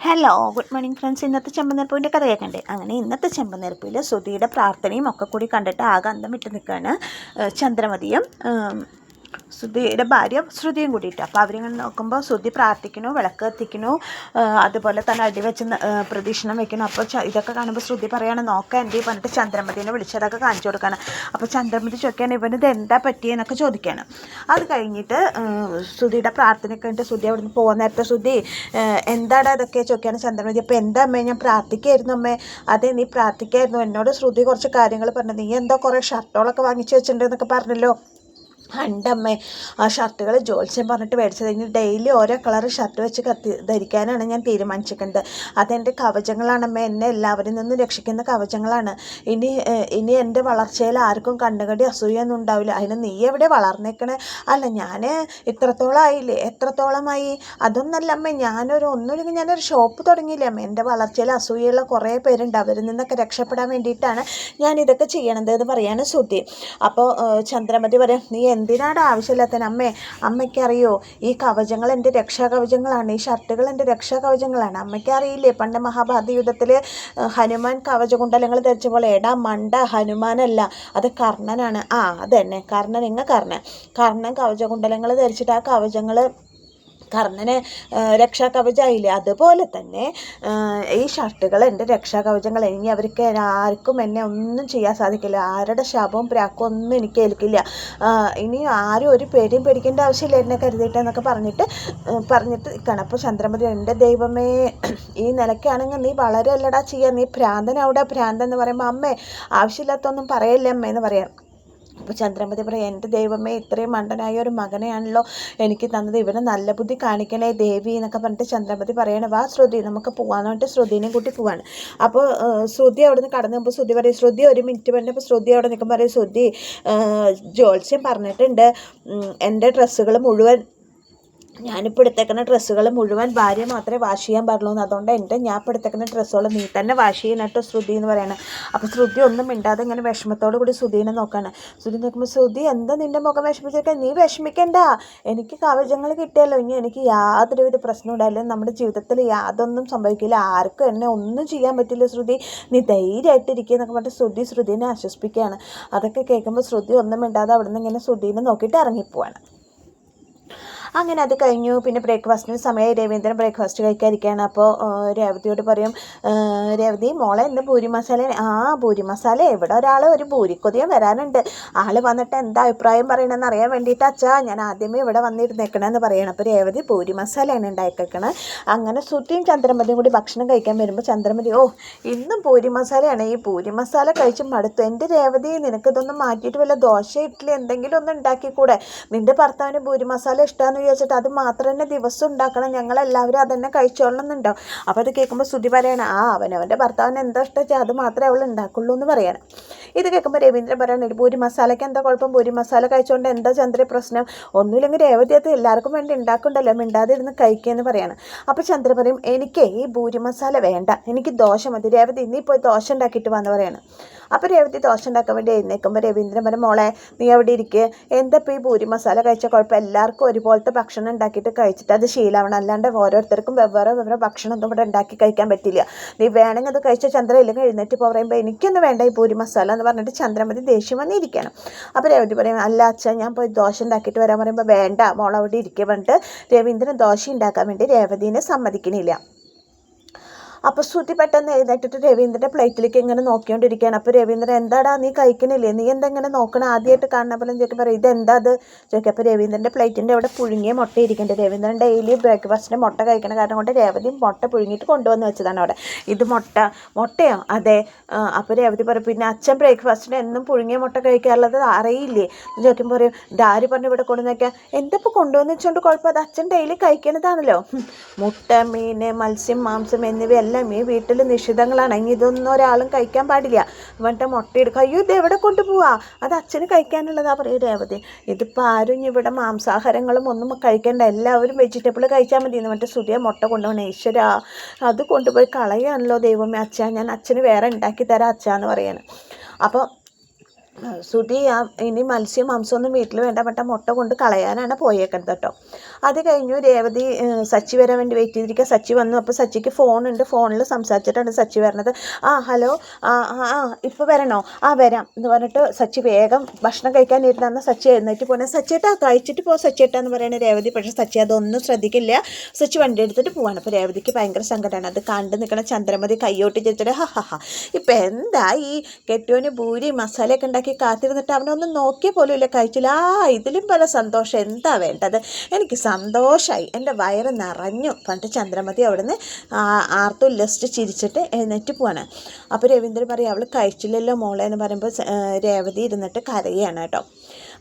Hello good morning friends ഇന്നത്തെ ചെമ്പനെറുപ്പിന്റെ കഥ കേൾക്കണ്ടേ? അങ്ങനെ ഇന്നത്തെ ചെമ്പനെറുപ്പിൽ ശ്രുതിയുടെ പ്രാർത്ഥനയും ഒക്കെ കൂടി കണ്ടിട്ട് ആകെ അന്തം വിട്ട് നിൽക്കുകയാണ് ചന്ദ്രമതിയും ശ്രുതിയുടെ ഭാര്യ ശ്രുതിയും കൂടിയിട്ട്. അപ്പോൾ അവരിങ്ങനെ നോക്കുമ്പോൾ ശ്രുതി പ്രാർത്ഥിക്കണു വിളക്ക് കത്തിക്കുന്നു അതുപോലെ തന്നെ അടി പ്രദക്ഷിണം വെക്കണം അപ്പോൾ ഇതൊക്കെ കാണുമ്പോൾ ശ്രുതി പറയാണ് നോക്കാൻ എന്റെ പറഞ്ഞിട്ട് ചന്ദ്രമതിനെ വിളിച്ചതൊക്കെ കാണിച്ചു കൊടുക്കുകയാണ് അപ്പോൾ ചന്ദ്രമതി ചോദിക്കാൻ ഇവന് ഇത് എന്താ പറ്റിയെന്നൊക്കെ ചോദിക്കുകയാണ്. അത് കഴിഞ്ഞിട്ട് ശ്രുതിയുടെ പ്രാർത്ഥനയൊക്കെ കഴിഞ്ഞിട്ട് ശ്രുതി അവിടെ പോകുന്ന നേരത്തെ ശ്രുതി എന്താടാ ഇതൊക്കെ? ചോദിക്കുകയാണ് ചന്ദ്രമതി. അപ്പോൾ എന്താ അമ്മേ ഞാൻ പ്രാർത്ഥിക്കായിരുന്നു അമ്മേ. അതെ നീ പ്രാർത്ഥിക്കായിരുന്നു. എന്നോട് ശ്രുതി കുറച്ച് കാര്യങ്ങൾ പറഞ്ഞു. നീ എന്താ കുറേ ഷർട്ടുകളൊക്കെ വാങ്ങിച്ചു വെച്ചിട്ടുണ്ടെന്നൊക്കെ പറഞ്ഞല്ലോ. അണ്ടമ്മേ ആ ഷർട്ടുകൾ ജോത്സ്യം പറഞ്ഞിട്ട് മേടിച്ചത്. ഇനി ഡെയിലി ഓരോ കളർ ഷർട്ട് വെച്ച് കത്തി ധരിക്കാനാണ് ഞാൻ തീരുമാനിച്ചിട്ടുണ്ട്. അതെന്റെ കവചങ്ങളാണമ്മേ എന്നെ എല്ലാവരിൽ നിന്നും രക്ഷിക്കുന്ന കവചങ്ങളാണ്. ഇനി ഇനി എന്റെ വളർച്ചയിൽ ആർക്കും കണ്ണുകടി അസൂയൊന്നും ഉണ്ടാവില്ല. അതിന് നീ എവിടെ വളർന്നേക്കണേ? അല്ല ഞാൻ ഇത്രത്തോളം ആയില്ലേ? എത്രത്തോളമായി? അതൊന്നല്ല അമ്മേ ഞാനൊരു ഒന്നുമില്ലെങ്കിൽ ഞാനൊരു ഷോപ്പ് തുടങ്ങിയില്ലേ അമ്മ? എന്റെ വളർച്ചയിൽ അസൂയുള്ള കുറേ പേരുണ്ട്. അവരിൽ നിന്നൊക്കെ രക്ഷപ്പെടാൻ വേണ്ടിയിട്ടാണ് ഞാൻ ഇതൊക്കെ ചെയ്യണത് എന്ന് പറയാണ് ശ്രുതി. അപ്പോൾ ചന്ദ്രമതി പറയാം നീ എന്തിനാണ് ആവശ്യമില്ലാത്തതിന് അമ്മേ അമ്മയ്ക്കറിയോ ഈ കവചങ്ങൾ എന്റെ രക്ഷാകവചങ്ങളാണ് ഈ ഷർട്ടുകൾ എന്റെ രക്ഷാകവചങ്ങളാണ്. അമ്മയ്ക്ക് അറിയില്ലേ പണ്ട് മഹാഭാരത യുദ്ധത്തിൽ ഹനുമാൻ കവചകുണ്ടലങ്ങൾ ധരിച്ച പോലെ എടാ മണ്ട ഹനുമാനല്ല അത് കർണനാണ്. ആ അതന്നെ തന്നെ കർണൻ ഇങ്ങ കർണൻ? കർണൻ കവചകുണ്ടലങ്ങൾ ധരിച്ചിട്ട് ആ കവചങ്ങൾ കർണന് രക്ഷാകവചമായില്ലേ അതുപോലെ തന്നെ ഈ ഷർട്ടുകൾ എന്റെ രക്ഷാകവചങ്ങൾ ഇനി അവർക്ക് ആർക്കും എന്നെ ഒന്നും ചെയ്യാൻ സാധിക്കില്ല. ആരുടെ ശാപവും പ്രാക്കും ഒന്നും എനിക്ക് ഏൽക്കില്ല. ഇനി ആരും ഒരു പേടിയും പേടിക്കേണ്ട ആവശ്യമില്ല എന്നെ കരുതിയിട്ട് എന്നൊക്കെ പറഞ്ഞിട്ട് പറഞ്ഞിട്ട് നിൽക്കണം അപ്പോൾ ചന്ദ്രമതി എന്റെ ദൈവമേ ഈ നിലയ്ക്കാണെങ്കിൽ നീ വളരെ അല്ലടാ ചെയ്യുക നീ ഭ്രാന്തൻ അവിടെ ഭ്രാന്തൻ എന്ന് പറയുമ്പോൾ അമ്മേ ആവശ്യമില്ലാത്തൊന്നും പറയല്ലേ അമ്മ എന്ന് പറയാം. അപ്പോൾ ചന്ദ്രമതി പറയും എന്റെ ദൈവമേ ഇത്രയും മണ്ടനായ ഒരു മകനെയാണല്ലോ എനിക്ക് തന്നത്. ഇവനെ നല്ല ബുദ്ധി കാണിക്കണേ ദേവി എന്നൊക്കെ പറഞ്ഞിട്ട് ചന്ദ്രമതി പറയണേ വാ ശ്രുതി നമുക്ക് പോകാന്ന് പറഞ്ഞിട്ട് ശ്രുതിനെയും കൂട്ടി പോവാണ്. അപ്പോൾ ശ്രുതി അവിടെ നിന്ന് കടന്നു പോകുമ്പോൾ ശ്രുതി പറയും ശ്രുതി ഒരു മിനിറ്റ് പറഞ്ഞപ്പോൾ ശ്രുതി അവിടെ നിൽക്കുമ്പോൾ പറയും ശ്രുതി ജോത്സ്യം പറഞ്ഞിട്ടുണ്ട്. എന്റെ ഡ്രസ്സുകൾ മുഴുവൻ ഞാനിപ്പോൾ എടുത്തേക്കുന്ന ഡ്രസ്സുകൾ മുഴുവൻ ഭാര്യ മാത്രമേ വാഷ് ചെയ്യാൻ പാടുള്ളൂ അതുകൊണ്ട് എന്റെ ഞാൻ ഇപ്പോൾ എടുത്തേക്കുന്ന ഡ്രസ്സുകൾ നീ തന്നെ വാഷ് ചെയ്യാനായിട്ട് ശ്രുതി എന്ന് പറയണം. അപ്പോൾ ശ്രുതി ഒന്നും മിണ്ടാതെ ഇങ്ങനെ വിഷമത്തോടു കൂടി ശ്രുതിനെ നോക്കാണ്. ശ്രുതി നോക്കുമ്പോൾ ശ്രുതി എന്താ നിന്റെ മുഖം വിഷമിച്ചേക്കാൻ നീ വിഷമിക്കണ്ട. എനിക്ക് കവചങ്ങൾ കിട്ടിയല്ലോ. ഇനി എനിക്ക് യാതൊരുവിധ പ്രശ്നം ഉണ്ടായില്ല നമ്മുടെ ജീവിതത്തിൽ യാതൊന്നും സംഭവിക്കില്ല. ആർക്കും എന്നെ ഒന്നും ചെയ്യാൻ പറ്റില്ല ശ്രുതി. നീ ധൈര്യമായിട്ടിരിക്കുക എന്നൊക്കെ പറഞ്ഞിട്ട് ശ്രുതി ശ്രുതിനെ ആശ്വസിപ്പിക്കുകയാണ്. അതൊക്കെ കേൾക്കുമ്പോൾ ശ്രുതി ഒന്നും മിണ്ടാതെ അവിടെ നിന്ന് ഇങ്ങനെ ശ്രുതിനെ നോക്കിയിട്ട് ഇറങ്ങിപ്പോവാണ്. അങ്ങനെ അത് കഴിഞ്ഞു. പിന്നെ ബ്രേക്ക്ഫാസ്റ്റിന് സമയം രവീന്ദ്രൻ ബ്രേക്ക്ഫാസ്റ്റ് കഴിക്കാതിരിക്കുകയാണ്. അപ്പോൾ രേവതിയോട് പറയും "ആ, രേവതി മോളെ എന്ത് പൂരി മസാല ആ പൂരി മസാല. എവിടെ ഒരാൾ ഒരു പൂരിക്കൊതിയും വരാനുണ്ട്. ആൾ വന്നിട്ട് എന്താ അഭിപ്രായം പറയണമെന്ന് അറിയാൻ വേണ്ടിയിട്ട് അച്ഛാ ഞാൻ ആദ്യമേ ഇവിടെ വന്നിരുന്നേക്കണമെന്ന് പറയണം. അപ്പോൾ രേവതി പൂരി മസാലയാണ് ഉണ്ടാക്കിയേക്കണത് അങ്ങനെ ശ്രുതിയും ചന്ദ്രമതിയും കൂടി ഭക്ഷണം കഴിക്കാൻ വരുമ്പോൾ ചന്ദ്രമതി ഓ ഇന്നും പൂരി മസാലയാണ്. ഈ പൂരി മസാല കഴിച്ച് മടുത്തു. എന്റെ രേവതി നിനക്കിതൊന്നും മാറ്റിയിട്ട് വല്ല ദോശ ഇഡ്ഡലി എന്തെങ്കിലും ഒന്ന് ഉണ്ടാക്കിക്കൂടെ? നിന്റെ ഭർത്താവിന് പൂരി മസാല ഇഷ്ടമാണെന്ന് വിചാരിച്ചിട്ട് അത് മാത്രം തന്നെ ദിവസം ഉണ്ടാക്കണം. ഞങ്ങളെല്ലാവരും അതന്നെ കഴിച്ചോളണമെന്നുണ്ടോ അപ്പോൾ അത് കേൾക്കുമ്പോൾ ശ്രുതി പറയണം ആ അവനവന്റെ ഭർത്താവിന് എന്താ ഇഷ്ടം വെച്ചാൽ അത് മാത്രമേ അവൾ ഉണ്ടാക്കുള്ളൂ എന്ന് പറയണം. ഇത് കേൾക്കുമ്പോൾ രവീന്ദ്രൻ പറയണം ഒരു പൂരി മസാലയ്ക്ക് എന്താ കുഴപ്പം? പൂരി മസാല കഴിച്ചുകൊണ്ട് എന്താ ചന്ദ്ര പ്രശ്നം? ഒന്നുമില്ലെങ്കിൽ രേവതി അത് എല്ലാവർക്കും വേണ്ടി ഉണ്ടാക്കണ്ടല്ലോ മിണ്ടാതെ ഇരുന്ന് കഴിക്കുകയെന്ന് പറയാണ്. അപ്പോൾ ചന്ദ്ര പറയും എനിക്ക് ഈ ഭൂരി മസാല വേണ്ട. എനിക്ക് ദോശ മതി. രേവതി നീ പോയി ദോശ ഉണ്ടാക്കിയിട്ട് വന്ന് പറയാണ്. അപ്പോൾ രേവതി ദോശ ഉണ്ടാക്കാൻ വേണ്ടി എഴുന്നേക്കുമ്പോൾ രവീന്ദ്രൻ പറഞ്ഞ മോളെ നീ അവിടെ ഇരിക്കുക എന്താ ഇപ്പോൾ ഈ പൂരി മസാല കഴിച്ച കുഴപ്പം? എല്ലാവർക്കും ഒരുപോലത്തെ ഭക്ഷണം ഉണ്ടാക്കിയിട്ട് കഴിച്ചിട്ട് അത് ശീലമാണ് അല്ലാണ്ട് ഓരോരുത്തർക്കും വെവ്വേറെ വെവ്വേറെ ഭക്ഷണം ഒന്നും ഇവിടെ ഉണ്ടാക്കി കഴിക്കാൻ പറ്റില്ല. നീ വേണമെങ്കിൽ അത് കഴിച്ച? ചന്ദ്ര ഇല്ലെങ്കിൽ എഴുന്നേറ്റ് പറയുമ്പോൾ എനിക്കൊന്നും വേണ്ട ഈ പൂരി മസാല എന്ന് പറഞ്ഞിട്ട് ചന്ദ്രമതി ദേഷ്യം വന്നിരിക്കണം. അപ്പോൾ രേവതി പറയും അല്ല അച്ഛൻ ഞാൻ പോയി ദോശ ഉണ്ടാക്കിയിട്ട് വരാൻ പറയുമ്പോൾ വേണ്ട. മോൾ അവിടെ ഇരിക്കുക പറഞ്ഞിട്ട് രവീന്ദ്രൻ ദോശ ഉണ്ടാക്കാൻ വേണ്ടി രേവതിനെ സമ്മതിക്കണില്ല. അപ്പോൾ ശ്രുതി പെട്ടെന്ന് എഴുന്നേറ്റിട്ട് രവീന്ദ്രന്റെ പ്ലേറ്റിലേക്ക് ഇങ്ങനെ നോക്കിക്കൊണ്ടിരിക്കുകയാണ്. അപ്പോൾ രവീന്ദ്രൻ എന്താടാ നീ കഴിക്കണില്ലേ? നീ എന്താ ഇങ്ങനെ നോക്കണം? ആദ്യമായിട്ട് കാണുന്ന പോലെ ചോദിക്കും പറയും ഇതെന്താ അത്? ചോദിക്കും. അപ്പോൾ രവീന്ദ്രന്റെ പ്ലേറ്റിന്റെ അവിടെ പുഴുങ്ങിയ മുട്ട ഇരിക്കുന്നുണ്ട്. രവീന്ദ്രൻ ഡെയിലി ബ്രേക്ക്ഫാസ്റ്റിന് മുട്ട കഴിക്കണ കാരണം കൊണ്ട് രേവതി മുട്ട പുഴുങ്ങിയിട്ട് കൊണ്ടുവന്ന് വെച്ചതാണ് അവിടെ. ഇത് മുട്ട മുട്ടയോ? അതെ. അപ്പോൾ രേവതി പറയും പിന്നെ അച്ഛൻ ബ്രേക്ക്ഫാസ്റ്റിന് എന്നും പുഴുങ്ങിയ മുട്ട കഴിക്കാറുള്ളത് അറിയില്ലേ? ചോദിക്കുമ്പോൾ പറയും ഡാരി പറഞ്ഞു ഇവിടെ കൊണ്ടുവന്നേക്കാം? എന്തപ്പോൾ കൊണ്ടുവന്ന് വെച്ചുകൊണ്ട് കുഴപ്പം? അച്ഛൻ ഡെയിലി കഴിക്കണതാണല്ലോ. മുട്ട മീൻ മത്സ്യം മാംസം എന്നിവയെല്ലാം ഈ വീട്ടിൽ നിഷിദ്ധങ്ങളാണ് ഇനി ഇതൊന്നും ഒരാളും കഴിക്കാൻ പാടില്ല. എന്നിട്ട് മുട്ട എടുക്കുക അയ്യോ ഇത് എവിടെ കൊണ്ടുപോവാ? അത് അച്ഛന് കഴിക്കാനുള്ളതാ പറയും രേവതി. ഇതിപ്പോൾ ആരും ഇവിടെ മാംസാഹാരങ്ങളും ഒന്നും കഴിക്കേണ്ട. എല്ലാവരും വെജിറ്റബിൾ കഴിച്ചാൽ മതി. എന്ന് മറ്റേ സുതിയ മുട്ട കൊണ്ടുപോകണം. ഈശ്വര അത് കൊണ്ടുപോയി കളയാണല്ലോ ദൈവമേ. അച്ഛാ ഞാൻ അച്ഛന് വേറെ ഉണ്ടാക്കി തരാം അച്ഛാന്ന് പറയാണ്. അപ്പോൾ സുധി ആ ഇനി മത്സ്യം മാംസമൊന്നും വീട്ടിൽ വേണ്ട പറ്റ മുട്ട കൊണ്ട് കളയാനാണ് പോയേക്കുന്നത് കേട്ടോ. അത് കഴിഞ്ഞു രേവതി സച്ചി വരാൻ വേണ്ടി വെയിറ്റ് ചെയ്തിരിക്കുക സച്ചി വന്നു. അപ്പോൾ സച്ചിക്ക് ഫോണുണ്ട് ഫോണിൽ സംസാരിച്ചിട്ടാണ് സച്ചി വരണത്. ആ ഹലോ ആ ആ ഇപ്പോൾ വരണോ? ആ വരാം എന്ന് പറഞ്ഞിട്ട് സച്ചി വേഗം ഭക്ഷണം കഴിക്കാൻ ഇരുന്നാന്ന് സച്ചി എഴുന്നേറ്റ് പോകണേ സച്ചിട്ടാ കഴിച്ചിട്ട് പോ സച്ചിട്ടാന്ന് പറയുന്നത് പറയുന്ന രേവതി. പക്ഷേ സച്ചി അതൊന്നും ശ്രദ്ധിക്കില്ല. സച്ചി വണ്ടി എടുത്തിട്ട് പോവാണ്. അപ്പോൾ രേവതിക്ക് ഭയങ്കര സങ്കടമാണ് അത് കണ്ട് നിൽക്കണ ചന്ദ്രമതി കയ്യോട്ടി ചോദിച്ചിട്ട് ഹ ഹ ഹ. ഇപ്പം എന്താ ഈ കെട്ടുവിന് ഭൂരി മസാലയൊക്കെ ഉണ്ടാക്കി കാത്തിരുന്നിട്ട് അവനൊന്നും നോക്കിയ പോലും ഇല്ല കഴിച്ചില്ല. ആ ഇതിലും പല സന്തോഷം. എന്താ വേണ്ടത്? എനിക്ക് സന്തോഷമായി എന്റെ വയറ് നിറഞ്ഞു. പണ്ട് ചന്ദ്രമതി അവിടുന്ന് ലസ്റ്റ് ചിരിച്ചിട്ട് എഴുന്നേറ്റ് പോവാണ്. അപ്പോൾ രവീന്ദ്രൻ പറയും അവൾ കഴിച്ചില്ലല്ലോ മോളെ എന്ന് പറയുമ്പോൾ രേവതി ഇരുന്നിട്ട് കരയാണ് കേട്ടോ.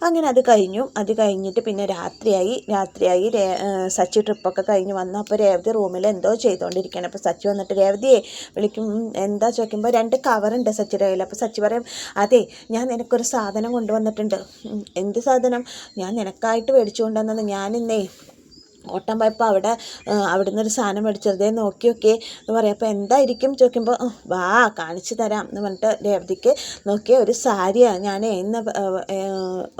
അങ്ങനെ അത് കഴിഞ്ഞു. അത് കഴിഞ്ഞിട്ട് പിന്നെ രാത്രിയായി. രാത്രിയായി സച്ചി ട്രിപ്പൊക്കെ കഴിഞ്ഞ് വന്നു. അപ്പോൾ രേവതി റൂമിൽ എന്തോ ചെയ്തുകൊണ്ടിരിക്കുകയാണ് അപ്പോൾ സച്ചി വന്നിട്ട് രേവതിയെ വിളിക്കും. എന്താ ചോദിക്കുമ്പോൾ രണ്ട് കവറുണ്ട് സച്ചിയുടെ കയ്യിൽ അപ്പോൾ സച്ചി പറയും അതെ ഞാൻ നിനക്കൊരു സാധനം കൊണ്ടുവന്നിട്ടുണ്ട്. എന്ത് സാധനം? ഞാൻ നിനക്കായിട്ട് മേടിച്ചു കൊണ്ടുവന്നത് ഞാനിന്നേ ഓട്ടം പോയപ്പോൾ അവിടെ അവിടെ ഒരു സാധനം മേടിച്ചതേ നോക്കി നോക്കി എന്ന് പറയും. അപ്പോൾ എന്തായിരിക്കും ചോദിക്കുമ്പോൾ "ഉം, വാ കാണിച്ചു തരാം എന്ന് പറഞ്ഞിട്ട് രേവതിക്ക് നോക്കിയ ഒരു സാരിയാണ്. ഞാൻ ആ,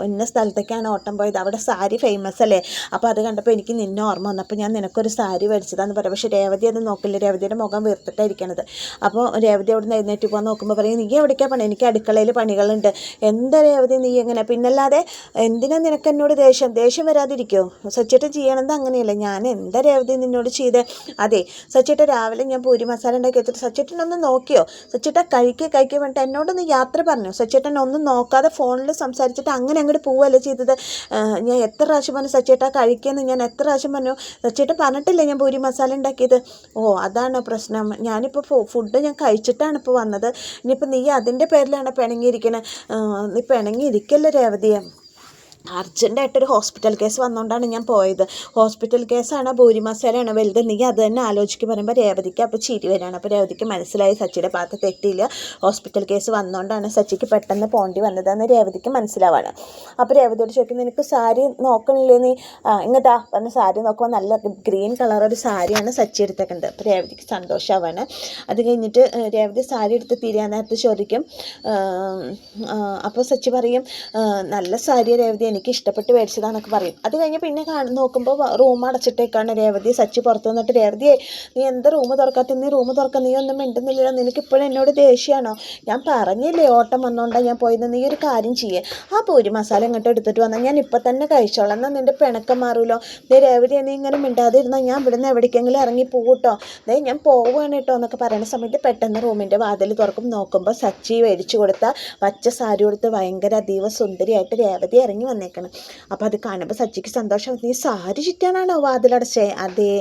ഇന്ന സ്ഥലത്തേക്കാണ് ഓട്ടം പോയത്. അവിടെ സാരി ഫേമസ് അല്ലേ? അപ്പോൾ അത് കണ്ടപ്പോൾ എനിക്ക് നിന്നെ ഓർമ്മ വന്നു. അപ്പോൾ ഞാൻ നിനക്കൊരു സാരി മേടിച്ചതാന്ന് പറയാം പക്ഷേ രേവതി അത് നോക്കില്ല. രേവതിയുടെ മുഖം വീർത്തിട്ടായിരിക്കണത്. അപ്പോൾ രേവതി അവിടെ നിന്ന് എഴുന്നേറ്റ് പോകാൻ നോക്കുമ്പോൾ പറയും നീ എവിടേക്കാണ് പണി? എനിക്ക് അടുക്കളയിൽ പണികളുണ്ട്. എന്താ രേവതി നീ എങ്ങനെ പിന്നല്ലാതെ എന്തിനാ നിനക്ക് എന്നോട് ദേഷ്യം? ദേഷ്യം വരാതിരിക്കോ? സച്ചേട്ടൻ ചെയ്യണത് അങ്ങനെയല്ല ഞാൻ എന്താ രേവതി നിന്നോട് ചെയ്ത്? അതെ സച്ചിട്ട രാവിലെ ഞാൻ പൂരി മസാല ഉണ്ടാക്കി വെച്ചിട്ട് സച്ചിട്ടനൊന്ന് നോക്കിയോ? സച്ചിട്ട കഴിക്കുക കഴിക്കുക വേണ്ട എന്നോടൊന്ന് യാത്ര പറഞ്ഞു. സച്ചേട്ടൻ ഒന്നും നോക്കാതെ ഫോണിൽ സംസാരിച്ചിട്ട് അങ്ങനെ അങ്ങോട്ട് പോവുകയല്ലേ ചെയ്തത്? ഞാൻ എത്ര പ്രാവശ്യം പറഞ്ഞു സച്ചേട്ടാ കഴിക്കുകയെന്ന് ഞാൻ എത്ര പ്രാവശ്യം പറഞ്ഞു? സച്ചേട്ടൻ പറഞ്ഞിട്ടില്ല ഞാൻ പൂരി മസാല ഉണ്ടാക്കിയത്? ഓ അതാണോ പ്രശ്നം. ഞാനിപ്പോൾ ഫുഡ് ഞാൻ കഴിച്ചിട്ടാണ് ഇപ്പോൾ വന്നത്. ഇനിയിപ്പോൾ നീ അതിന്റെ പേരിലാണ് പിണങ്ങിയിരിക്കണേ. നീ പിണങ്ങിയിരിക്കല്ലേ രേവതിയെ അർജന്റായിട്ടൊരു ഹോസ്പിറ്റൽ കേസ് വന്നുകൊണ്ടാണ് ഞാൻ പോയത്. ഹോസ്പിറ്റൽ കേസാണ് ഭൂരി വലുത്. നീ അത് തന്നെ ആലോചിക്കും പറയുമ്പോൾ രേവതിക്ക് അപ്പോൾ ചിരി വരികയാണ് അപ്പോൾ രേവതിക്ക് മനസ്സിലായി സച്ചിയുടെ ഭാഗത്ത് തെറ്റിയില്ല ഹോസ്പിറ്റൽ കേസ് വന്നുകൊണ്ടാണ് സച്ചിക്ക് പെട്ടെന്ന് പോണ്ടി വന്നതെന്ന് രേവതിക്ക് മനസ്സിലാവാണ്. അപ്പോൾ രേവതിയോട് ചോദിക്കും നിനക്ക് സാരി നോക്കണില്ലേ നീ? ഇങ്ങതാ പറഞ്ഞ സാരി നോക്കുമ്പോൾ നല്ല ഗ്രീൻ കളർ ഒരു സാരിയാണ് സച്ചി എടുത്തേക്കുന്നത് അപ്പോൾ രേവതിക്ക് സന്തോഷമാവാണ് അത് കഴിഞ്ഞിട്ട് രേവതി സാരി എടുത്ത് തിരിയാൻ നേരത്ത് ചോദിക്കും അപ്പോൾ സച്ചി പറയും നല്ല സാരി രേവതി എനിക്ക് ഇഷ്ടപ്പെട്ട് മേടിച്ചതാണെന്നൊക്കെ പറയും. അത് കഴിഞ്ഞ് പിന്നെ കാണും നോക്കുമ്പോൾ റൂം അടച്ചിട്ടേക്കാണ് രേവതി. സച്ചി പുറത്ത് വന്നിട്ട് രേവതിയെ നീ എന്താ റൂം തുറക്കാത്ത നീ റൂം തുറക്കാൻ നീ ഒന്നും മിണ്ടുന്നില്ലല്ലോ. നിനക്ക് ഇപ്പോഴും എന്നോട് ദേഷ്യമാണോ ഞാൻ പറഞ്ഞില്ലേ ഓട്ടം വന്നോണ്ടാ ഞാൻ പോയത് നീ ഒരു കാര്യം ചെയ്യേ. ആ പൂരി മസാല ഇങ്ങോട്ട് എടുത്തിട്ട് വന്നാൽ ഞാൻ ഇപ്പം തന്നെ കഴിച്ചോളാം. എന്നാൽ നിന്റെ പിണക്കം മാറുമല്ലോ ദേ രേവതി നീ ഇങ്ങനെ മിണ്ടാതിരുന്നാൽ ഞാൻ ഇവിടുന്ന് എവിടേക്കെങ്കിലും ഇറങ്ങി പോകട്ടോ ദേ ഞാൻ പോവുകയാണ് കേട്ടോ എന്നൊക്കെ പറയുന്ന സമയത്ത് പെട്ടെന്ന് റൂമിന്റെ വാതിൽ തുറക്കും. നോക്കുമ്പോൾ സച്ചി മേടിച്ചു കൊടുത്ത പച്ച സാരി കൊടുത്ത് ഭയങ്കര അതീവ സുന്ദരിയായിട്ട് രേവതി ഇറങ്ങി വന്നേക്കണം. അപ്പോൾ അത് കാണുമ്പോൾ സച്ചിക്ക് സന്തോഷം. നീ സാരി ചുറ്റാനാണോ വാതിലടച്ചേ? അതെ.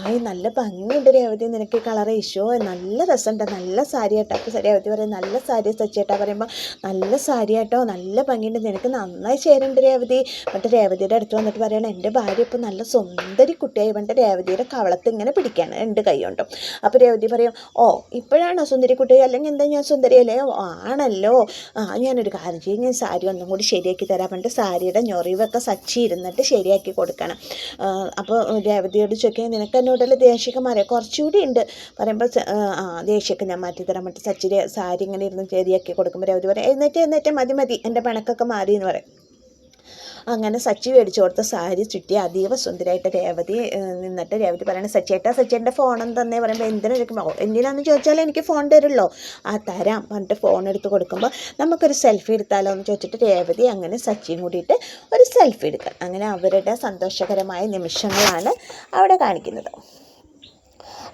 ആയി നല്ല ഭംഗിയുണ്ട് രേവതി. നിനക്ക് കളർ ഇഷോ നല്ല രസമുണ്ട്. നല്ല സാരി കേട്ടോ അപ്പോൾ രേവതി പറയും നല്ല സാരി സച്ചേട്ടാ പറയുമ്പോൾ നല്ല സാരി കേട്ടോ നല്ല ഭംഗിയുണ്ട്. നിനക്ക് നന്നായി ചേരുന്നുണ്ട് രേവതി. എന്നിട്ട് രേവതിയുടെ അടുത്ത് വന്നിട്ട് പറയണം എന്റെ ഭാര്യ ഇപ്പോൾ നല്ല സുന്ദരി കുട്ടിയായി. വേണ്ട രേവതിയുടെ കവളത്ത് ഇങ്ങനെ പിടിക്കുകയാണ് രണ്ട് കൈ കൊണ്ടും അപ്പോൾ രേവതി പറയും ഓ ഇപ്പോഴാണോ സുന്ദരി കുട്ടി അല്ലെങ്കിൽ എന്താ ഞാൻ സുന്ദരിയല്ലേ? ആണല്ലോ. ആ ഞാനൊരു കാര്യം ചെയ്യും. ഞാൻ സാരി ഒന്നും കൂടി ശരിയാക്കി തരാൻ പറഞ്ഞിട്ട് സാരിയുടെ ഞൊറിവൊക്കെ സച്ചി ഇരുന്നിട്ട് ശരിയാക്കി കൊടുക്കണം. അപ്പോൾ രേവതിയോട് ചോദിക്കാൻ നിനക്ക് എന്നോടുള്ള ദേഷ്യമൊക്കെ മാറിയ കുറച്ചുകൂടി ഉണ്ട്. പറയുമ്പോൾ ആ, ദേഷ്യക്ക് ഞാൻ മാറ്റിത്തരാൻ പറ്റും സച്ചി സാരി ഇങ്ങനെ ഇരുന്ന് ശരിയാക്കി കൊടുക്കുമ്പോൾ രേവതി പറയും എന്നിട്ട് എന്നിട്ട് മതി മതി എന്റെ പിണക്കൊക്കെ മാറി എന്ന് പറയും. അങ്ങനെ സച്ചി മേടിച്ചു കൊടുത്ത സാരി ചുറ്റി അതീവ സുന്ദരമായിട്ട് രേവതി നിന്നിട്ട് രേവതി പറയണ സച്ചിയേട്ടാ സച്ചേന്റെ ഫോണെന്ന് തന്നെ പറയുമ്പോൾ എന്തിനാ ചോദിക്കുമ്പോൾ എന്തിനാന്ന് ചോദിച്ചാൽ എനിക്ക് ഫോൺ തരുമല്ലോ ആ തരാം പറഞ്ഞിട്ട് ഫോൺ എടുത്ത് കൊടുക്കുമ്പോൾ നമുക്കൊരു സെൽഫി എടുത്താലോ എന്ന് ചോദിച്ചിട്ട് രേവതി അങ്ങനെ സച്ചിയും കൂടിയിട്ട് ഒരു സെൽഫി എടുക്കാം അങ്ങനെ അവരുടെ സന്തോഷകരമായ നിമിഷങ്ങളാണ് അവിടെ കാണിക്കുന്നത്.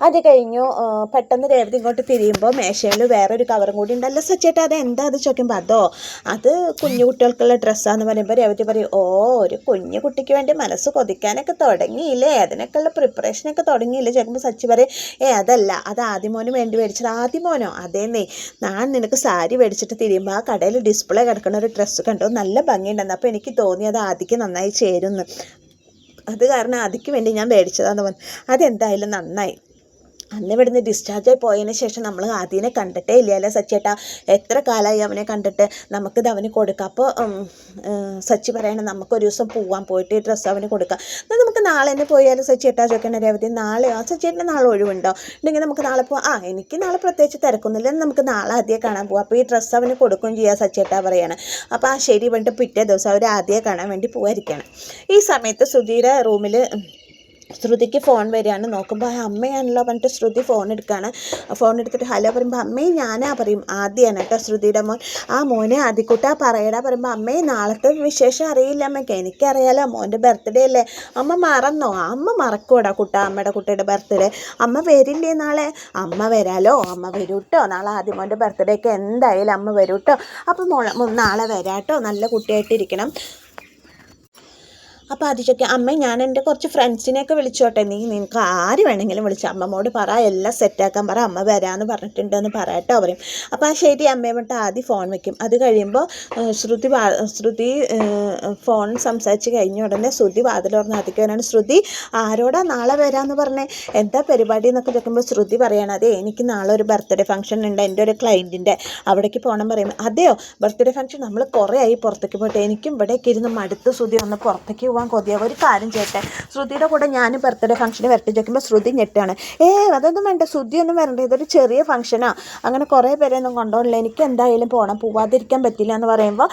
അത് കഴിഞ്ഞു പെട്ടെന്ന് രേവതി ഇങ്ങോട്ട് തിരിയുമ്പോൾ മേശയിൽ വേറൊരു കവറും കൂടി ഉണ്ടല്ലോ. സച്ചേട്ടാ അത് എന്താ അത് ചോദിക്കുമ്പോൾ അതോ അത് കുഞ്ഞു കുട്ടികൾക്കുള്ള ഡ്രസ്സാന്ന് പറയുമ്പോൾ രേവതി പറയും ഓ ഒരു കുഞ്ഞു കുട്ടിക്ക് വേണ്ടി മനസ്സ് കൊതിക്കാനൊക്കെ തുടങ്ങിയില്ലേ. അതിനൊക്കെയുള്ള പ്രിപ്പറേഷനൊക്കെ തുടങ്ങിയില്ലേ. ചോദിക്കുമ്പോൾ സച്ചി പറയും ഏ അതല്ല. അത് ആദ്യമോന് വേണ്ടി മേടിച്ചത്. ആദ്യമോനോ അതേന്നേ. ഞാൻ നിനക്ക് സാരി മേടിച്ചിട്ട് തിരിയുമ്പോൾ ആ കടയിൽ ഡിസ്പ്ലേ കിടക്കുന്ന ഒരു ഡ്രസ്സ് കണ്ടു. നല്ല ഭംഗിയുണ്ടെന്ന്. അപ്പോൾ എനിക്ക് തോന്നി അത് ആദ്യക്ക് നന്നായി ചേരുന്നു. അത് കാരണം ആദ്യക്ക് വേണ്ടി ഞാൻ മേടിച്ചതാന്ന് പറഞ്ഞു. അതെന്തായാലും നന്നായി. അന്ന് ഇവിടുന്ന് ഡിസ്ചാർജ് ആയി പോയതിന് ശേഷം നമ്മൾ ആദ്യനെ കണ്ടിട്ടേ ഇല്ല അല്ലേ സച്ചേട്ടാ എത്ര കാലമായി അവനെ കണ്ടിട്ട്? നമുക്കിത് അവന് കൊടുക്കാം. അപ്പോൾ സച്ചി പറയണം നമുക്കൊരു ദിവസം പോവാൻ പോയിട്ട് ഈ ഡ്രസ്സ് അവന് കൊടുക്കാം. എന്നാൽ നമുക്ക് നാളെ തന്നെ പോയാലും സച്ചേട്ടാ ചോദിക്കണ രേവതി നാളെ ആ സച്ചേട്ടന്റെ നാളെ ഒഴിവുണ്ടോ? ഉണ്ടെങ്കിൽ നമുക്ക് നാളെ പോവാം ആ എനിക്ക് നാളെ പ്രത്യേകിച്ച് തിരക്കൊന്നുമില്ല. നമുക്ക് നാളെ ആദ്യം കാണാൻ പോവാം. അപ്പോൾ ഈ ഡ്രസ്സ് അവന് കൊടുക്കുകയും ചെയ്യാം സച്ചേട്ടാ പറയാണ്. അപ്പോൾ ആ ശരി പറഞ്ഞിട്ട് പിറ്റേ ദിവസം അവർ ആദ്യം കാണാൻ വേണ്ടി പോകാതിരിക്കുകയാണ് ഈ സമയത്ത് സുധീര റൂമിൽ ശ്രുതിക്ക് ഫോൺ വരികയാണ്. നോക്കുമ്പോൾ അമ്മയാണല്ലോ പറഞ്ഞിട്ട് ശ്രുതി ഫോൺ എടുക്കുകയാണ് ഫോൺ എടുത്തിട്ട് ഹലോ പറയുമ്പോൾ അമ്മയും ഞാനാ പറയും. ആദ്യമാണ് കേട്ടോ ശ്രുതിയുടെ മോൻ. ആ മോനെ ആദ്യക്കൂട്ടാ പറയടാ പറയുമ്പോൾ അമ്മയെ നാളത്തെ വിശേഷം അറിയില്ല അമ്മയ്ക്ക് എനിക്കറിയാലോ മോന്റെ ബർത്ത്ഡേ അല്ലേ. അമ്മ മറന്നോ? അമ്മ മറക്കൂടാ കുട്ട അമ്മയുടെ കുട്ടിയുടെ ബർത്ത്ഡേ അമ്മ വരില്ലേ നാളെ? അമ്മ വരാലോ? അമ്മ വരൂ കേട്ടോ നാളെ ആദ്യം മോന്റെ ബർത്ത്ഡേക്ക് എന്തായാലും അമ്മ വരൂ കേട്ടോ അപ്പോൾ നാളെ വരാട്ടോ. നല്ല കുട്ടിയായിട്ടിരിക്കണം. അപ്പോൾ അതിശയ്ക്ക് അമ്മ ഞാൻ എന്റെ കുറച്ച് ഫ്രണ്ട്സിനെയൊക്കെ വിളിച്ചോട്ടെ നീ നിനക്ക് ആര് വേണമെങ്കിലും വിളിച്ചു അമ്മമ്മോട് പറ എല്ലാം സെറ്റാക്കാൻ പറ അമ്മ വരാമെന്ന് പറഞ്ഞിട്ടുണ്ടെന്ന് പറയട്ടോ പറയും അപ്പോൾ ആ ശരി അമ്മയെ വിട്ട് ആദ്യം ഫോൺ വെക്കും. അത് കഴിയുമ്പോൾ ശ്രുതി ശ്രുതി ഫോൺ സംസാരിച്ച് കഴിഞ്ഞ ഉടനെ ശ്രുതി വാതിൽ തുറന്ന് അതിക്ക് വരാണ് ശ്രുതി ആരോടാ നാളെ വരാമെന്ന് പറഞ്ഞേ? എന്താ പരിപാടി എന്നൊക്കെ ചോദിക്കുമ്പോൾ ശ്രുതി പറയണം അതെ എനിക്ക് നാളെ ഒരു ബർത്ത്ഡേ ഫംഗ്ഷൻ ഉണ്ട് എന്റെ ഒരു ക്ലയന്റിന്റെ അവിടേക്ക് പോകണം പറയും. അതെയോ? ബർത്ത്ഡേ ഫംഗ്ഷൻ നമ്മൾ കുറേ ആയി പുറത്തേക്ക് പോയിട്ട് എനിക്കും ഇവിടേക്ക് ഇരുന്ന് മടുത്ത് ശ്രുതി ഒന്ന് പുറത്തേക്ക് പോകാൻ കൊതിയാവും. ഒരു കാര്യം ചെയ്യട്ടെ. ശ്രുതിയുടെ കൂടെ ഞാനും ബർത്ത്ഡേ ഫംഗ്ഷന് വരട്ടെ ചോദിക്കുമ്പോൾ ശ്രുതി ഞെട്ടാണ് ഏ അതൊന്നും വേണ്ട. ശ്രുതി ഒന്നും വരണ്ട. ഇതൊരു ചെറിയ ഫംഗ്ഷനാണ് അങ്ങനെ കുറേ പേരെയൊന്നും കൊണ്ടുപോകില്ല എനിക്ക് എന്തായാലും പോകണം പോവാതിരിക്കാൻ പറ്റില്ല എന്ന് പറയുമ്പോൾ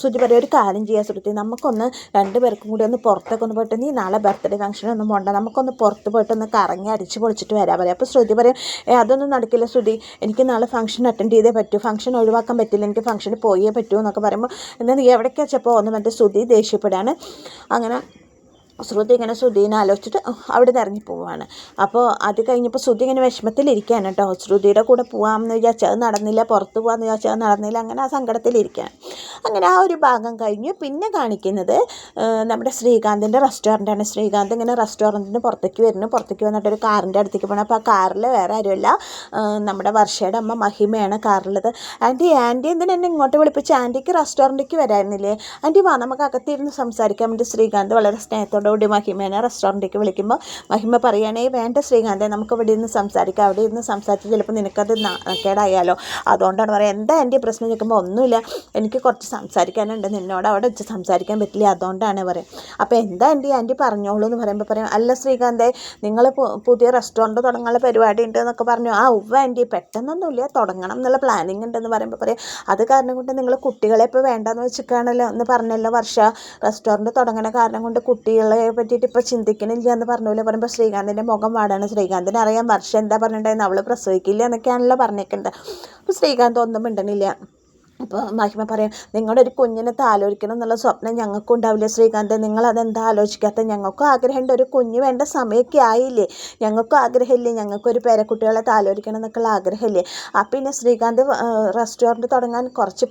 ശ്രുതി പറയും ഒരു കാര്യം ചെയ്യാം ശ്രുതി. നമുക്കൊന്ന് രണ്ട് പേർക്കും കൂടി ഒന്ന് പുറത്തൊക്കെ ഒന്ന് പോയിട്ട് നീ നാളെ ബർത്ത്ഡേ ഫംഗ്ഷനൊന്നും പോകണ്ട നമുക്കൊന്ന് പുറത്ത് പോയിട്ട് ഒന്ന് കറങ്ങി അടിച്ച് പൊളിച്ചിട്ട് വരാൻ പറയും. അപ്പോൾ ശ്രുതി പറയും ഏ അതൊന്നും നടക്കില്ല ശ്രുതി. എനിക്ക് നാളെ ഫംഗ്ഷൻ അറ്റൻഡ് ചെയ്തേ പറ്റൂ. ഫംഗ്ഷൻ ഒഴിവാക്കാൻ പറ്റില്ല. എനിക്ക് ഫംഗ്ഷന് പോയേ പറ്റൂ എന്നൊക്കെ പറയുമ്പോൾ എന്നാൽ നീ എവിടേക്കാ വെച്ചപ്പോൾ ഒന്ന് മറ്റേ ശ്രുതി ദേഷ്യപ്പെടാണ് അങ്ങനെ ശ്രുതി ഇങ്ങനെ ശ്രുതിനെ ആലോചിച്ചിട്ട് അവിടെ നിന്ന് ഇറങ്ങി പോവാണ്. അപ്പോൾ അത് കഴിഞ്ഞപ്പോൾ ശ്രുതി ഇങ്ങനെ വിഷമത്തിലിരിക്കുകയാണ് കേട്ടോ. ശ്രുതിയുടെ കൂടെ പോകാമെന്ന് വിചാരിച്ചാൽ അത് നടന്നില്ല പുറത്ത് പോകാമെന്ന് വിചാരിച്ചാൽ അത് നടന്നില്ല അങ്ങനെ ആ സങ്കടത്തിലിരിക്കുകയാണ്. അങ്ങനെ ആ ഒരു ഭാഗം കഴിഞ്ഞു. പിന്നെ കാണിക്കുന്നത് നമ്മുടെ ശ്രീകാന്തിന്റെ റെസ്റ്റോറന്റാണ് ശ്രീകാന്ത് ഇങ്ങനെ റെസ്റ്റോറന്റിന് പുറത്തേക്ക് വരുന്നു. പുറത്തേക്ക് വന്നിട്ട് ഒരു കാറിന്റെ അടുത്തേക്ക് പോകണം അപ്പോൾ ആ കാറിൽ വേറെ ആരുമല്ല. നമ്മുടെ വർഷയുടെ അമ്മ മഹിമയാണ് കാറിലുള്ളത്. ആന്റി ആന്റി എന്തിനാ എന്നെ ഇങ്ങോട്ട് വിളിപ്പിച്ച്? ആന്റിക്ക് റെസ്റ്റോറന്റിലേക്ക് വരായിരുന്നില്ലേ? ആന്റി വാ നമുക്ക് അകത്തിരുന്ന് സംസാരിക്കാൻ വേണ്ടി ശ്രീകാന്ത് വളരെ സ്നേഹത്തോടുകൂടി മഹിമേനെ റെസ്റ്റോറന്റിലേക്ക് വിളിക്കുമ്പോൾ മഹിമ പറയുകയാണേ വേണ്ട ശ്രീകാന്തേ നമുക്ക് ഇവിടെ ഇരുന്ന് സംസാരിക്കാം. അവിടെ ഇരുന്ന് സംസാരിച്ച് ചിലപ്പോൾ നിനക്കത് കേടായാലോ? അതുകൊണ്ടാണ് പറയുക എന്താ എന്റെ പ്രശ്നം? ചോദിക്കുമ്പോൾ ഒന്നുമില്ല. എനിക്ക് കുറച്ച് സംസാരിക്കാനുണ്ട്. നിന്നോട് അവിടെ വെച്ച് സംസാരിക്കാൻ പറ്റില്ല. അതുകൊണ്ടാണ് പറയും അപ്പോൾ എന്താ എന്റെ ആന്റി പറഞ്ഞോളൂ എന്ന് പറയുമ്പോൾ പറയും അല്ല ശ്രീകാന്തേ നിങ്ങൾ പുതിയ റെസ്റ്റോറന്റ് തുടങ്ങാനുള്ള പരിപാടി ഉണ്ട് എന്നൊക്കെ പറഞ്ഞു. ആ ഉവ്വ ആന്റി പെട്ടെന്നൊന്നുമില്ല. തുടങ്ങണം എന്നുള്ള പ്ലാനിങ് ഉണ്ടെന്ന് പറയുമ്പോൾ പറയും. അത് കാരണം കൊണ്ട് നിങ്ങൾ കുട്ടികളെ ഇപ്പോൾ വേണ്ടെന്ന് വെച്ചിട്ടാണല്ലോ എന്ന് പറഞ്ഞല്ലോ വർഷ. റെസ്റ്റോറന്റ് തുടങ്ങണ കാരണം കൊണ്ട് കുട്ടികളെ പറ്റിയിട്ട് ഇപ്പോൾ ചിന്തിക്കണില്ല എന്ന് പറഞ്ഞല്ലോ പറയുമ്പോൾ ശ്രീകാന്തിന്റെ മുഖം വാടാണ്. ശ്രീകാന്തിന് അറിയാൻ വർഷം എന്താ പറഞ്ഞിട്ടുണ്ടായിരുന്നു? അവൾ പ്രസവിക്കില്ല എന്നൊക്കെയാണല്ലോ പറഞ്ഞേക്കുന്നത് അപ്പോൾ ശ്രീകാന്ത് ഒന്നും മിണ്ടണില്ല. അപ്പോൾ മഹിമ പറയും നിങ്ങളുടെ ഒരു കുഞ്ഞിനെ താലോചിക്കണം എന്നുള്ള സ്വപ്നം ഞങ്ങൾക്കും ഉണ്ടാവില്ല ശ്രീകാന്ത് നിങ്ങളതെന്താ ആലോചിക്കാത്ത? ഞങ്ങൾക്കും ആഗ്രഹമുണ്ട്. ഒരു കുഞ്ഞ് വേണ്ട സമയമൊക്കെ ആയില്ലേ? ഞങ്ങൾക്കും ആഗ്രഹമില്ലേ? ഞങ്ങൾക്കൊരു പേരക്കുട്ടികളെ താലോചിക്കണം എന്നൊക്കെയുള്ള ആഗ്രഹമില്ലേ? അപ്പം പിന്നെ ശ്രീകാന്ത് റെസ്റ്റോറന്റ് തുടങ്ങാൻ കുറച്ച്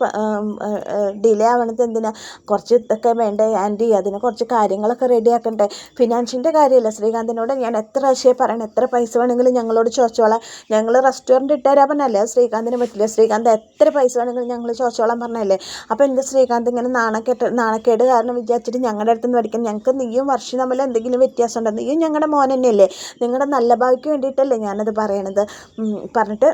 ഡിലേ ആവണത് എന്തിനാ? കുറച്ച് ഇതൊക്കെ വേണ്ടേ ആന്റി? അതിന് കുറച്ച് കാര്യങ്ങളൊക്കെ റെഡിയാക്കണ്ടേ ഫിനാൻഷ്യന്റെ കാര്യമല്ല ശ്രീകാന്തിനോട് ഞാൻ എത്ര പ്രാവശ്യം പറയണം എത്ര പൈസ വേണമെങ്കിലും ഞങ്ങളോട് ചോദിച്ചോളാം. ഞങ്ങൾ റെസ്റ്റോറന്റ് ഇട്ടുതരാൻ പറഞ്ഞല്ലേ? ശ്രീകാന്തിന് പറ്റില്ല. ശ്രീകാന്ത് എത്ര പൈസ വേണമെങ്കിലും ഞങ്ങൾ ചോദിച്ചോളാൻ പറഞ്ഞല്ലേ? അപ്പോൾ എന്റെ ശ്രീകാന്ത് ഇങ്ങനെ നാണക്കെട്ട് നാണക്കേട് കാരണം വിചാരിച്ചിട്ട് ഞങ്ങളുടെ അടുത്ത് നിന്ന് പഠിക്കാം ഞങ്ങൾക്ക് നീയും വർഷം തമ്മിൽ എന്തെങ്കിലും വ്യത്യാസം ഉണ്ടോ നീയും ഞങ്ങളുടെ മോൻ തന്നെയല്ലേ? നിങ്ങളുടെ നല്ല ഭാവിക്ക് വേണ്ടിയിട്ടല്ലേ ഞാനത് പറയണത്. പറഞ്ഞിട്ട്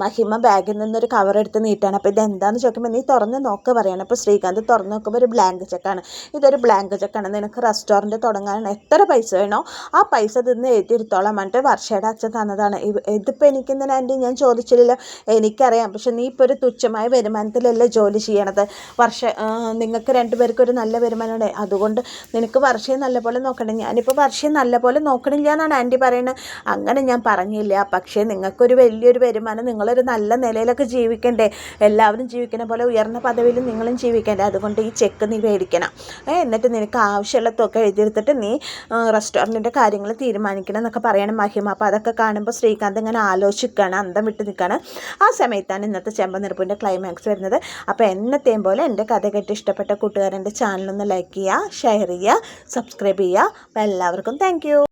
മഹിമ ബാഗിൽ നിന്നൊരു കവർ എടുത്ത് നീട്ടാണ്. അപ്പോൾ ഇതെന്താണെന്ന് ചോദിക്കുമ്പോൾ നീ തുറന്ന് നോക്ക് പറയാണ്. അപ്പോൾ ശ്രീകാന്ത് തുറന്ന് നോക്കുമ്പോൾ ഒരു ബ്ലാങ്ക് ചെക്കാണ് ഇതൊരു ബ്ലാങ്ക് ചെക്കാണ് നിനക്ക് റെസ്റ്റോറന്റ് തുടങ്ങാൻ എത്ര പൈസ വേണോ ആ പൈസ തിന്ന് എഴുതിയെടുത്തോളാം. എന്നിട്ട് വർഷയുടെ അച്ഛൻ തന്നതാണ്. ഇതിപ്പോൾ എനിക്കെന്തിനാ ആന്റി ഞാൻ ചോദിച്ചില്ലല്ലോ. എനിക്കറിയാം. പക്ഷെ നീ ഇപ്പോൾ ഒരു തുച്ഛമായ വരുമാനത്തിലല്ലേ ജോലി ചെയ്യണത്. വർഷ നിങ്ങൾക്ക് രണ്ടുപേർക്കും ഒരു നല്ല വരുമാനമുണ്ട് അതുകൊണ്ട് നിനക്ക് വർഷയെ നല്ലപോലെ നോക്കണം ഞാനിപ്പോൾ വർഷയെ നല്ലപോലെ നോക്കണില്ല എന്നാണ് ആന്റി പറയുന്നത് അങ്ങനെ ഞാൻ പറഞ്ഞില്ല. പക്ഷേ നിങ്ങൾക്കൊരു വലിയൊരു വരുമാനം നിങ്ങളൊരു നല്ല നിലയിലൊക്കെ ജീവിക്കണ്ടേ. എല്ലാവരും ജീവിക്കുന്ന പോലെ ഉയർന്ന പദവിയിൽ നിങ്ങളും ജീവിക്കണ്ടേ. അതുകൊണ്ട് ഈ ചെക്ക് നീ മേടിക്കണം. എന്നിട്ട് നിനക്ക് ആവശ്യമുള്ളതൊക്കെ തുക എഴുതിയെടുത്തിട്ട് നീ റെസ്റ്റോറന്റിന്റെ കാര്യങ്ങൾ തീരുമാനിക്കണം എന്നൊക്കെ പറയണം മഹിമ. അപ്പോൾ അതൊക്കെ കാണുമ്പോൾ ശ്രീകാന്ത് ഇങ്ങനെ ആലോചിക്കുകയാണ് അന്തം വിട്ട് നിൽക്കുകയാണ് ആ സമയത്താണ് ഇന്നത്തെ ചെമ്പ നിർപ്പിന്റെ ക്ലൈമാക്സ് വരുന്നത്. അപ്പോൾ എന്നത്തെയും പോലെ എന്റെ കഥ കേട്ട് ഇഷ്ടപ്പെട്ട കൂട്ടുകാരന്റെ ചാനലൊന്ന് ലൈക്ക് ചെയ്യുക ഷെയർ ചെയ്യുക സബ്സ്ക്രൈബ് ചെയ്യുക. അപ്പോൾ എല്ലാവർക്കും താങ്ക്